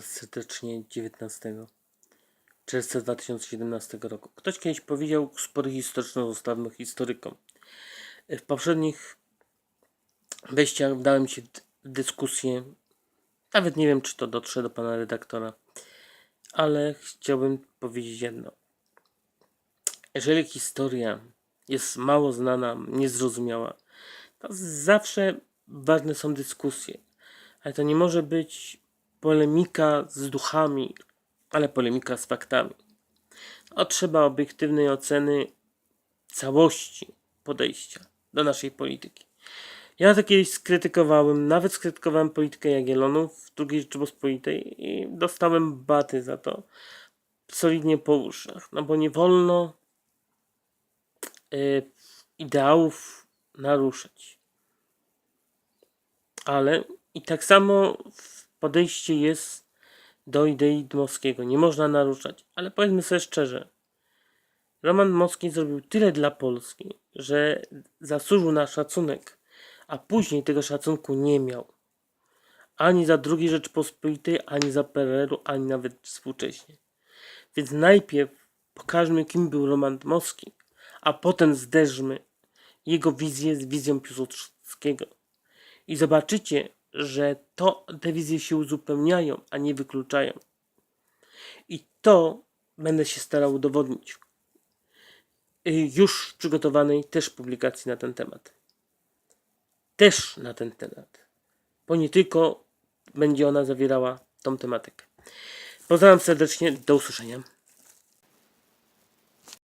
Serdecznie 19 czerwca 2017 roku. Ktoś kiedyś powiedział, spory historyczne zostawmy historykom. W poprzednich wejściach dałem się w dyskusję, nawet nie wiem, czy to dotrze do pana redaktora, ale chciałbym powiedzieć jedno. Jeżeli historia jest mało znana, niezrozumiała, to zawsze ważne są dyskusje. Ale to nie może być polemika z duchami, ale polemika z faktami. A trzeba obiektywnej oceny całości podejścia do naszej polityki. Ja to kiedyś skrytykowałem, nawet skrytykowałem politykę Jagiellonów w II Rzeczypospolitej i dostałem baty za to solidnie po uszach, no bo nie wolno y, ideałów naruszać. Ale i tak samo w podejście jest do idei Dmowskiego. Nie można naruszać. Ale powiedzmy sobie szczerze. Roman Dmowski zrobił tyle dla Polski, że zasłużył na szacunek, a później tego szacunku nie miał. Ani za II Rzeczpospolitej, ani za PRL-u, ani nawet współcześnie. Więc najpierw pokażmy, kim był Roman Dmowski, a potem zderzmy jego wizję z wizją Piłsudskiego. I zobaczycie, że to, te wizje się uzupełniają, a nie wykluczają. I to będę się starał udowodnić y, już w przygotowanej też publikacji na ten temat. Też na ten temat. Bo nie tylko będzie ona zawierała tą tematykę. Pozdrawiam serdecznie, do usłyszenia.